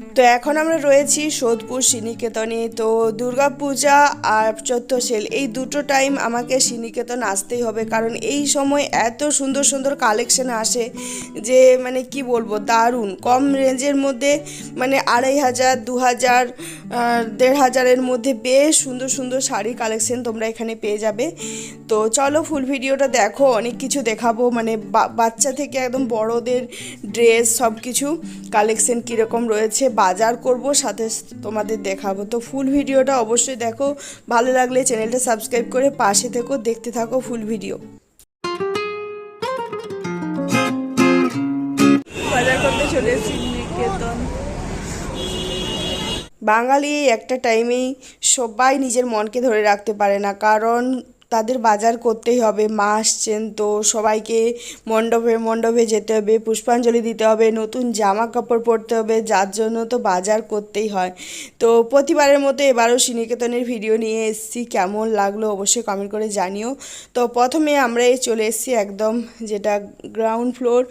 তো এখন আমরা রয়েছি সোদপুর শ্রীনিকেতনে তো দুর্গাপূজা আর চৈত্র সেল এই দুটো টাইম আমাকে শ্রীনিকেতন আসতেই হবে। কারণ এই সময় এত সুন্দর সুন্দর কালেকশন আসে যে মানে কি বলব, দারুণ। কম রেঞ্জের মধ্যে মানে আড়াই হাজার, দু হাজার দেড় হাজারের মধ্যে বেশ সুন্দর সুন্দর শাড়ি কালেকশন তোমরা এখানে পেয়ে যাবে। তো চলো ফুল ভিডিওটা দেখো, অনেক কিছু দেখাবো। মানে বাচ্চা থেকে একদম বড়দের ড্রেস সব কিছু কালেকশন কীরকম রয়েছে। বাজার করব সাথে তোমাদের দেখাবো। তো ফুল ভিডিওটা অবশ্যই দেখো ভালো লাগলে চ্যানেলটা সাবস্ক্রাইব করে পাশে থেকো দেখতে থাকো ফুল ভিডিও। বাজার করতে চলে এসেছি নিকেতন বাঙালি একটা টাইমেই সবাই নিজের মনকে ধরে রাখতে পারে না কারণ তাদের বাজার করতেই হবে। মা আসছেন তো সবাইকে মণ্ডপে মণ্ডপে যেতে হবে, পুষ্পাঞ্জলি দিতে হবে, নতুন জামা কাপড় পরতে হবে, যার জন্য তো বাজার করতেই হয়। তো প্রতিবারের মতো এবারও শ্রীনিকেতনের ভিডিও নিয়ে এসেছি। কেমন লাগল অবশ্যই কমেন্ট করে জানিও। তো প্রথমে আমরা চলে এসেছি একদম যেটা গ্রাউন্ড ফ্লোর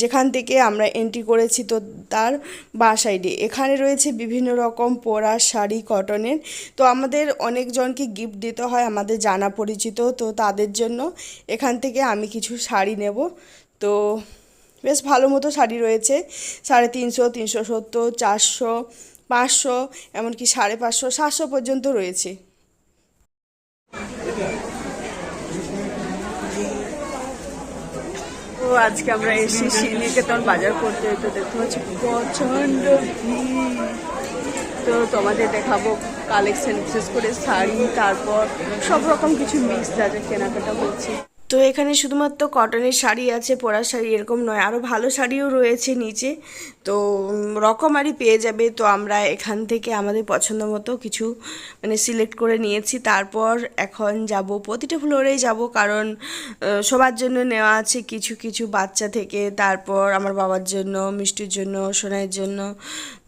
যেখান থেকে আমরা এন্ট্রি করেছি তো তার বা সাইডে এখানে রয়েছে বিভিন্ন রকম পরা শাড়ি কটনের তো আমাদের অনেকজনকে গিফট দিতে হয়, আমাদের জানা পরিচিত তো তাদের জন্য এখান থেকে আমি কিছু শাড়ি নেব। তো বেশ ভালো মতো শাড়ি রয়েছে, সাড়ে তিনশো তিনশো সত্তর, চারশো, পাঁচশো, এমনকি সাড়ে পাঁচশো, সাতশো পর্যন্ত রয়েছে। আজকে আমরা এসেছি শ্রীনিকেতন বাজার করতে, তো দেখতে পাচ্ছি প্রচণ্ড ভিড়। তো তোমাদের দেখাবো কালেকশন বিশেষ করে শাড়ি, তারপর সব রকম কিছু মিক্স আছে কেনাকাটা হচ্ছে তো এখানে শুধুমাত্র কটনের শাড়ি আছে পরার শাড়ি এরকম নয় আরও ভালো শাড়িও রয়েছে নিচে। তো রকমারি পেয়ে যাবে। তো আমরা এখান থেকে আমাদের পছন্দ মতো কিছু মানে সিলেক্ট করে নিয়েছি। তারপর এখন যাব, প্রতিটা ফ্লোরেই যাব কারণ সবার জন্য নেওয়া আছে কিছু কিছু বাচ্চা থেকে। তারপর আমার বাবার জন্য, মিষ্টির জন্য, সোনাইয়ের জন্য।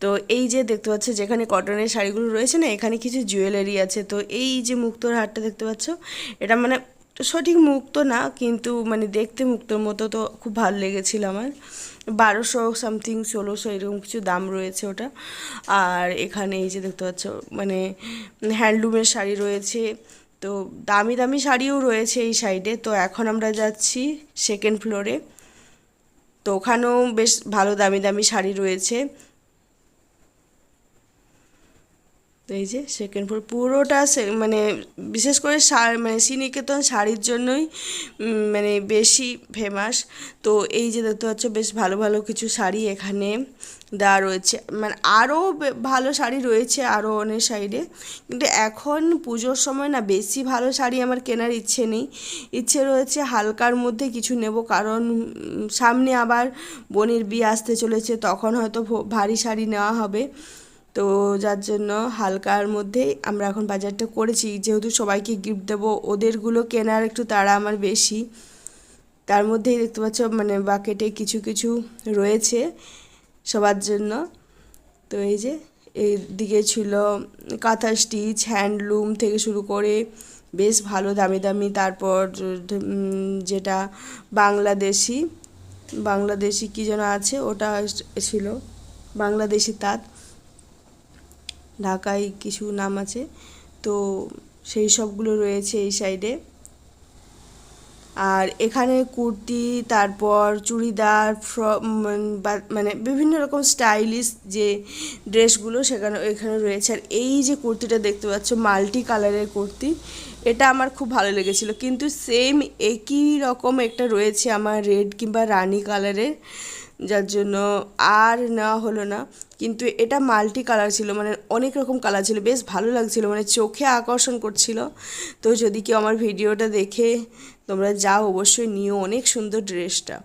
তো এই যে দেখতে পাচ্ছ, যেখানে কটনের শাড়িগুলো রয়েছে না, এখানে কিছু জুয়েলারি আছে। তো এই যে মুক্তোর হারটা দেখতে পাচ্ছ, এটা মানে সঠিক মুক্ত না, কিন্তু মানে দেখতে মুক্তোর মতো তো খুব ভালো লেগেছিল আমার। বারোশো সামথিং ষোলোশো এরকম কিছু দাম রয়েছে ওটা। আর এখানে এই যে দেখতে পাচ্ছ মানে হ্যান্ডলুমের শাড়ি রয়েছে। তো দামি দামি শাড়িও রয়েছে এই সাইডে তো এখন আমরা যাচ্ছি সেকেন্ড ফ্লোরে তো ওখানেও বেশ ভালো দামি দামি শাড়ি রয়েছে। তো এই যে সেকেন্ড ফ্লোর পুরোটা মানে বিশেষ করে মানে শ্রীনিকেতন শাড়ির জন্যই মানে বেশি ফেমাস তো এই যে দেখতে পাচ্ছ, বেশ ভালো ভালো কিছু শাড়ি এখানে দেওয়া রয়েছে। মানে আরও ভালো শাড়ি রয়েছে আরও অনেক সাইডে। কিন্তু এখন পুজোর সময় না বেশি ভালো শাড়ি আমার কেনার ইচ্ছে নেই। ইচ্ছে রয়েছে হালকার মধ্যে কিছু নেব, কারণ সামনে আবার বোনের বিয়ে আসতে চলেছে, তখন হয়তো ভারী শাড়ি নেওয়া হবে। তো যার জন্য হালকার মধ্যেই আমরা এখন বাজারটা করেছি। যেহেতু সবাইকে গিফট দেবো, ওদেরগুলো কেনার একটু তাড়া আমার বেশি। তার মধ্যেই দেখতে পাচ্ছ মানে বাকেটে কিছু কিছু রয়েছে সবার জন্য। তো এই যে এই দিকে ছিল কাঁথা স্টিচ হ্যান্ডলুম থেকে শুরু করে বেশ ভালো দামি দামি। তারপর যেটা বাংলাদেশি বাংলাদেশি কী যেন আছে, ওটা ছিল বাংলাদেশি তাঁত। ঢাকায় কিছু নাম আছে। তো সেই সবগুলো রয়েছে এই সাইডে। আর এখানে কুর্তি, তারপর চুড়িদার ফ্র মানে বিভিন্ন রকম স্টাইলিশ যে ড্রেসগুলো সেখানে, এখানে রয়েছে। আর এই যে কুর্তিটা দেখতে পাচ্ছ, মাল্টি কালারের কুর্তি, এটা আমার খুব ভালো লেগেছিল। কিন্তু সেম একই রকম একটা রয়েছে আমার রেড কিংবা রানি কালারের। যার জন্য আর নেওয়া হলো না। কিন্তু এটা মাল্টি কালার ছিল মানে অনেক রকম কালার ছিল, বেশ ভালো লাগছিল মানে চোখে আকর্ষণ করছিল। তো যদি কেউ আমার ভিডিওটা দেখে, তোমরা যাও, অবশ্যই নিও, অনেক সুন্দর ড্রেসটা।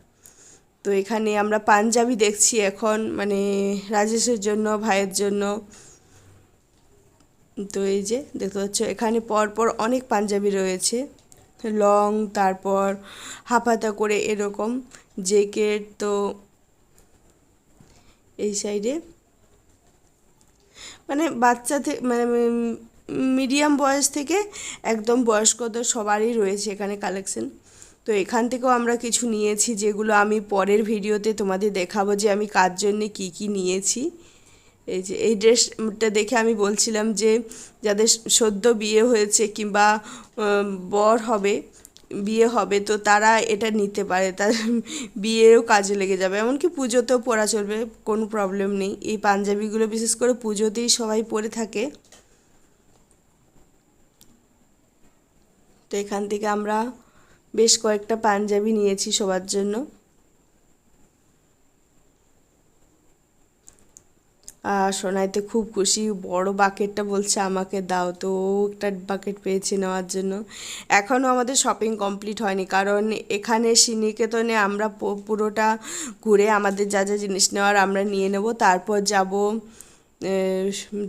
তো এখানে আমরা পাঞ্জাবি দেখছি এখন মানে রাজেশের জন্য, ভাইয়ের জন্য। তো এই যে, দেখতে পাচ্ছ, এখানে পরপর অনেক পাঞ্জাবি রয়েছে। লং, তারপর হাফাতা করে এরকম, জ্যাকেট, তো এই সাইডে মানে বাচ্চা থেকে মানে মিডিয়াম বয়স থেকে একদম বয়স্কদের সবারই রয়েছে এখানে কালেকশন তো এখান থেকেও আমরা কিছু নিয়েছি যেগুলো আমি পরের ভিডিওতে তোমাদের দেখাবো যে আমি কার জন্যে কী কী নিয়েছি। এই যে, এই ড্রেসটা দেখে আমি বলছিলাম যে যাদের সদ্য বিয়ে হয়েছে কিংবা বর হবে বিয়ে হবে, তো তারা এটা নিতে পারে। তার বিয়েও কাজে লেগে যাবে। এমনকি পুজোতেও পরা চলবে, কোনো প্রবলেম নেই। এই পাঞ্জাবিগুলো বিশেষ করে পুজোতেই সবাই পরে থাকে। তো এখান থেকে আমরা বেশ কয়েকটা পাঞ্জাবি নিয়েছি সবার জন্য। সোনাইতে খুব খুশি। বড় বাকেটটা বলছে আমাকে দাও। তো একটা বাকেট পেয়েছে নেওয়ার জন্য। এখনও আমাদের শপিং কমপ্লিট হয়নি। কারণ এখানে শ্রীনিকেতনে আমরা পুরোটা ঘুরে আমাদের যা যা জিনিস নেওয়ার আমরা নিয়ে নেব। তারপর যাব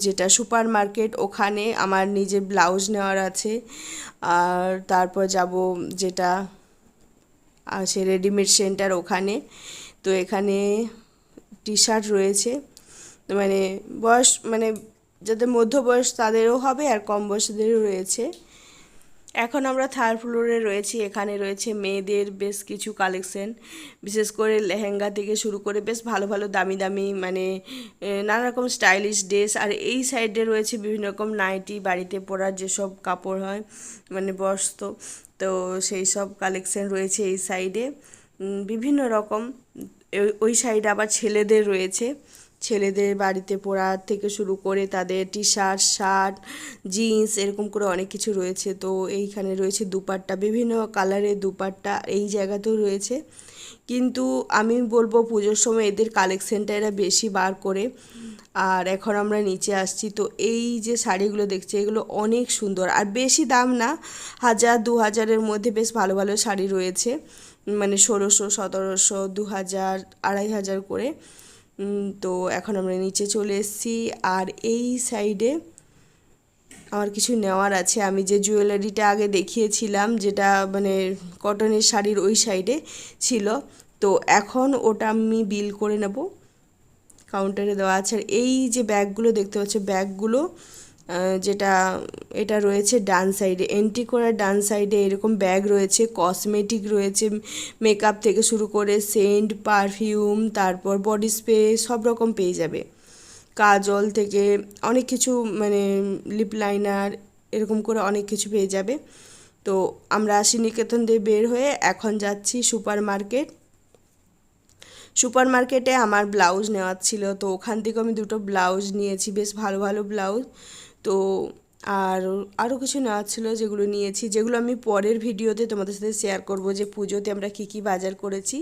যেটা সুপার মার্কেট ওখানে আমার নিজের ব্লাউজ নেওয়ার আছে। আর তারপর যাব যেটা আছে রেডিমেড সেন্টার ওখানে। তো এখানে টি শার্ট রয়েছে। মানে বয়স মানে যাদের মধ্য বয়স তাদেরও হবে আর কম বয়সীদেরও রয়েছে। এখন আমরা থার্ড ফ্লোরে রয়েছি, এখানে রয়েছে মেয়েদের বেশ কিছু কালেকশন বিশেষ করে লেহেঙ্গা থেকে শুরু করে বেশ ভালো ভালো, দামি দামি মানে নানা রকম স্টাইলিশ ড্রেস আর এই সাইডে রয়েছে বিভিন্ন রকম নাইটি, বাড়িতে পরার যেসব কাপড় হয় মানে বস্ত্র, তো সেই সব কালেকশন রয়েছে এই সাইডে বিভিন্ন রকম ওই সাইডে আবার ছেলেদের রয়েছে। ছেলেদের বাড়িতে পরা থেকে শুরু করে তাদের টি শার্ট শার্ট জিন্স এরকম করে অনেক কিছু রয়েছে। তো এইখানে রয়েছে দুপাট্টা, বিভিন্ন কালারের দুপাট্টা এই জায়গাতেও রয়েছে। কিন্তু আমি বলব পুজোর সময় এদের কালেকশনটা এরা বেশি বার করে। আর এখন আমরা নিচে আসছি, তো এই যে শাড়িগুলো দেখছি, এগুলো অনেক সুন্দর। আর বেশি দাম না, হাজার, দু হাজারের মধ্যে বেশ ভালো ভালো শাড়ি রয়েছে। মানে ষোলোশো, সতেরোশো, দু হাজার, আড়াই হাজার করে। তো এখন আমরা নিচে চলে এসেছি। আর এই সাইডে আমার কিছু নেওয়ার আছে। আমি যে জুয়েলারিটা আগে দেখিয়েছিলাম, যেটা মানে কটনের শাড়ির ওই সাইডে ছিল, তো এখন ওটা আমি বিল করে নেব। কাউন্টারে দেওয়া আছে। আর এই যে ব্যাগগুলো দেখতে পাচ্ছ ব্যাগগুলো যেটা, এটা রয়েছে ডান সাইডে। এন্ট্রি করার ডান সাইডে এরকম ব্যাগ রয়েছে কসমেটিক রয়েছে মেকআপ থেকে শুরু করে সেন্ট পারফিউম তারপর বডি স্প্রে সব রকম পেয়ে যাবে। কাজল থেকে অনেক কিছু মানে লিপ লাইনার এরকম করে অনেক কিছু পেয়ে যাবে। তো আমরা শ্রীনিকেতন দিয়ে বের হয়ে এখন যাচ্ছি সুপার মার্কেট সুপার মার্কেটে আমার ব্লাউজ নেওয়ার ছিল, তো ওখান থেকে আমি দুটো ব্লাউজ নিয়েছি, বেশ ভালো ভালো ব্লাউজ। তো আর আরও কিছু নেওয়ার ছিল যেগুলো নিয়েছি, যেগুলো আমি পরের ভিডিওতে তোমাদের সাথে শেয়ার করব যে পুজোতে আমরা কী কী বাজার করেছি।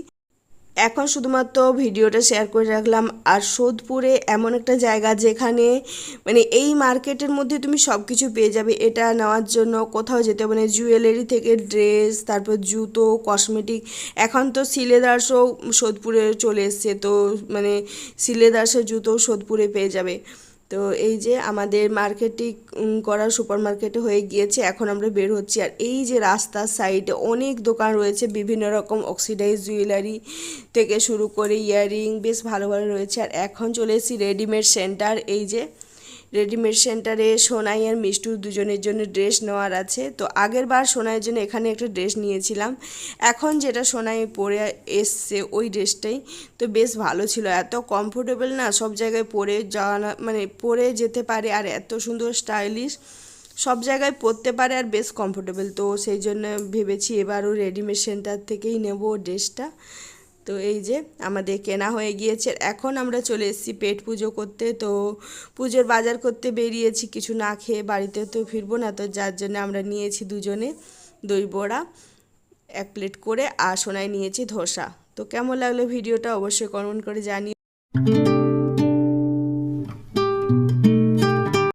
এখন শুধুমাত্র ভিডিওটা শেয়ার করে রাখলাম। আর সোদপুরে এমন একটা জায়গা যেখানে মানে এই মার্কেটের মধ্যে তুমি সব কিছু পেয়ে যাবে। এটা নেওয়ার জন্য কোথাও যেতে মানে জুয়েলারি থেকে ড্রেস, তারপর জুতো কসমেটিক এখন তো সিলেদার্সও সোদপুরে চলে এসছে। তো মানে সিলেদার্সের জুতো সোদপুরে পেয়ে যাবে। তো এই যে আমাদের মার্কেটিং করা সুপার মার্কেটে হয়ে গিয়েছে, এখন আমরা বের হচ্ছি। আর এই যে রাস্তার সাইডে অনেক দোকান রয়েছে, বিভিন্ন রকম অক্সিডাইজ জুয়েলারি থেকে শুরু করে ইয়াররিং বেশ ভালো ভালো রয়েছে। আর এখন চলে এসেছি রেডিমেড সেন্টার এই যে রেডিমেড সেন্টারে সোনাই আর মিষ্টুর দুজনের জন্য ড্রেস নেওয়ার আছে। তো আগের বার সোনাইয়ের জন্য এখানে একটা ড্রেস নিয়েছিলাম। এখন যেটা সোনাই পরে এসছে ওই ড্রেসটাই। তো বেশ ভালো ছিল। এত কমফোর্টেবল না, সব জায়গায় পরে যাওয়া মানে পরে যেতে পারে আর এত সুন্দর স্টাইলিশ সব জায়গায় পরতে পারে আর বেশ কমফোর্টেবল তো সেই জন্য ভেবেছি এবারও রেডিমেড সেন্টার থেকেই নেব ড্রেসটা। তো এই যে আমাদের কেনা হয়ে গিয়েছে। এখন আমরা চলে এসেছি পেট পুজো করতে। তো পুজোর বাজার করতে বেরিয়েছি, কিছু না খেয়ে বাড়িতে তো ফিরবো না। তো যার জন্য আমরা নিয়েছি দুজনে দই বড়া, এক প্লেট করে, আর সোনায় নিয়েছি ধোসা। তো কেমন লাগল ভিডিওটা অবশ্যই কমেন্ট করে জানিয়ে